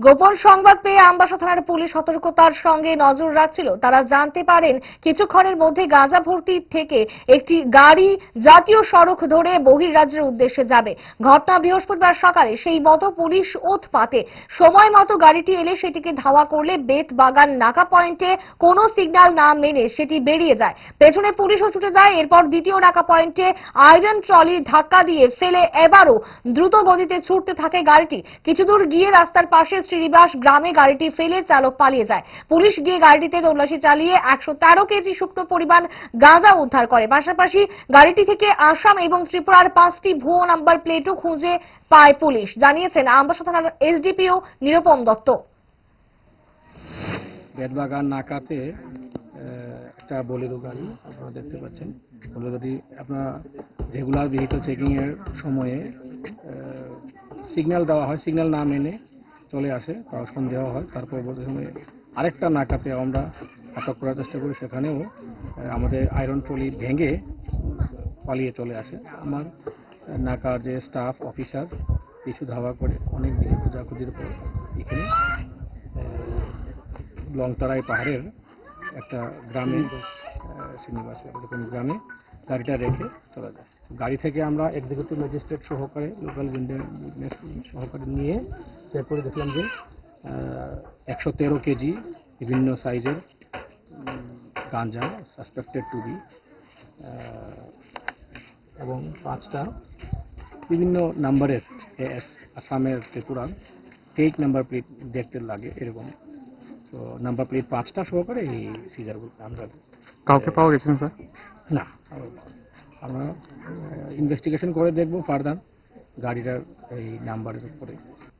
গোপন সংবাদ পেয়ে আমবাসা থানার পুলিশ সতর্কতার সঙ্গে নজর রাখছিল। তারা জানতে পারেন, কিছুক্ষণের মধ্যে গাঁজা ভর্তি থেকে একটি গাড়ি জাতীয় সড়ক ধরে বহির্রাজ্যের উদ্দেশ্যে যাবে। ঘটনা বৃহস্পতিবার সকালে সেই মতো পুলিশ ওত পাতে। সময় মতো গাড়িটি এলে সেটিকে ধাওয়া করলে বেত বাগান নাকা পয়েন্টে কোনো সিগন্যাল না মেনে সেটি বেরিয়ে যায়। পেছনে পুলিশও ছুটে যায়, এরপর দ্বিতীয় নাকা পয়েন্টে আয়রন ট্রলি ধাক্কা দিয়ে ফেলে এবারও দ্রুত গতিতে ছুটতে থাকে গাড়িটি। কিছু দূর গিয়ে রাস্তার পাশে শ্রীনিবাস গ্রামে গাড়িটি ফেলে চালক পালিয়ে যায়। পুলিশ গিয়ে গাড়িটিতে তল্লাশি চালিয়ে একশো তেরো কেজি শুকনো পরিমাণ গাঁজা উদ্ধার করে। পাশাপাশি গাড়িটি থেকে আসাম এবং ত্রিপুরার পাঁচটি ভুয়ো নাম্বার প্লেটও খুঁজে পায় পুলিশ। জানিয়েছেন আমবাসা থানার এসডিপিও নিরুপম দত্ত। বেদবাগান নাকাতে একটা গাড়ি আপনারা দেখতে পাচ্ছেন। বোলেরো আপনার রেগুলার ভেহিকল চেকিং এর সময়ে সিগন্যাল দেওয়া হয় সিগন্যাল না মেনে চলে আসে কাগজপন দেওয়া হয়। তার পরবর্তী সময়ে আরেকটা নাকাতে আমরা আটক করার চেষ্টা করি, সেখানেও আমাদের আয়রন ট্রলি ভেঙে পালিয়ে চলে আসে। আমার নাকার যে স্টাফ অফিসার কিছু ধাওয়া করে অনেক দিকে খোঁজাখুঁজির পর এখানে লংতরাই পাহাড়ের একটা গ্রামে শ্রীনিবাস গ্রামে গাড়িটা রেখে চলে যায়। গাড়ি থেকে আমরা এক্সিকিউটিভ ম্যাজিস্ট্রেট সহকারে লোকাল সহকারে নিয়ে করে দেখলাম যে একশো তেরো কেজি বিভিন্ন সাইজের গাঁজা সাসপেক্টেড টু বি এবং পাঁচটা বিভিন্ন নাম্বারের এস আসামের ত্রিপুরার টেক নাম্বার প্লেট দেখতে লাগে এরকম। তো নাম্বার প্লেট পাঁচটা সহকারে এই সিজারগুলো আমরা কাউকে পাওয়া গেছে না, স্যার? না আমরা ইনভেস্টিগেশন করে দেখব ফার্দার গাড়িটার এই নাম্বারের উপরে।